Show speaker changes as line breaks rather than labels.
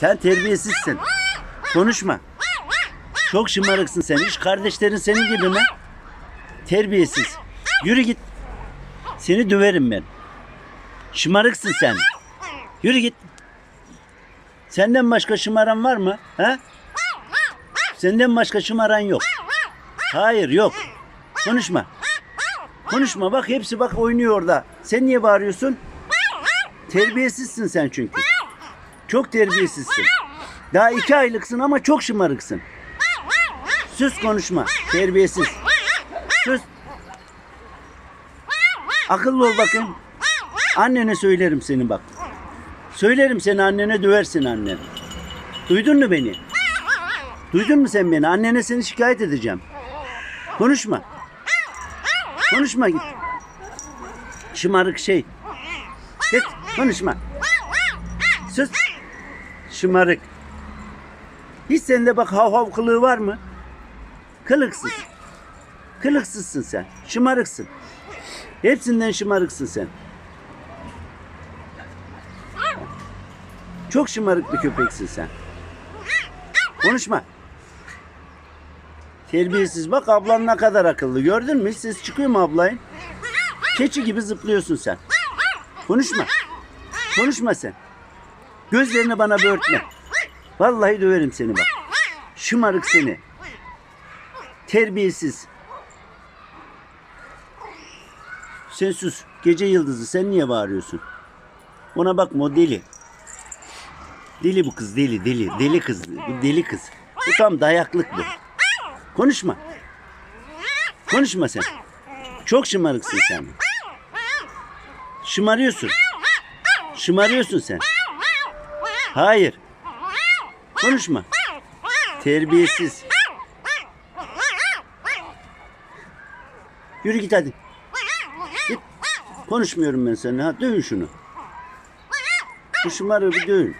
Sen terbiyesizsin. Konuşma. Çok şımarıksın sen. Hiç kardeşlerin senin gibi mi? Terbiyesiz. Yürü git. Seni döverim ben. Şımarıksın sen. Yürü git. Senden başka şımaran var mı? Ha? Senden başka şımaran yok. Hayır yok. Konuşma. Konuşma bak hepsi bak oynuyor orada. Sen niye bağırıyorsun? Terbiyesizsin sen çünkü. Çok terbiyesizsin. Daha iki aylıksın ama çok şımarıksın. Sus konuşma. Terbiyesiz. Sus. Akıllı ol bakın. Annene söylerim seni bak. Söylerim seni annene döversin annen. Duydun mu beni? Duydun mu sen beni? Annene seni şikayet edeceğim. Konuşma. Konuşma git. Şımarık şey. Git konuşma. Sus. Şımarık. Hiç sende bak hav hav kılığı var mı? Kılıksız. Kılıksızsın sen. Şımarıksın. Hepsinden şımarıksın sen. Çok şımarık bir köpeksin sen. Konuşma. Terbiyesiz bak ablan ne kadar akıllı gördün mü? Hiç ses çıkıyor mu ablayın? Keçi gibi zıplıyorsun sen. Konuşma. Konuşma sen. Gözlerini bana börtme. Vallahi döverim seni bak. Şımarık seni. Terbiyesiz. Sen sus. Gece yıldızı sen niye bağırıyorsun? Ona bakma o deli. Deli bu kız deli deli. Deli kız. Bu deli kız. Bu tam dayaklık bu. Konuşma. Konuşma sen. Çok şımarıksın sen. Şımarıyorsun. Şımarıyorsun sen. Hayır. Konuşma. Terbiyesiz. Yürü git hadi. Git. Konuşmuyorum ben seninle. Ha, dövün şunu. Bu şımarığı bir dövün.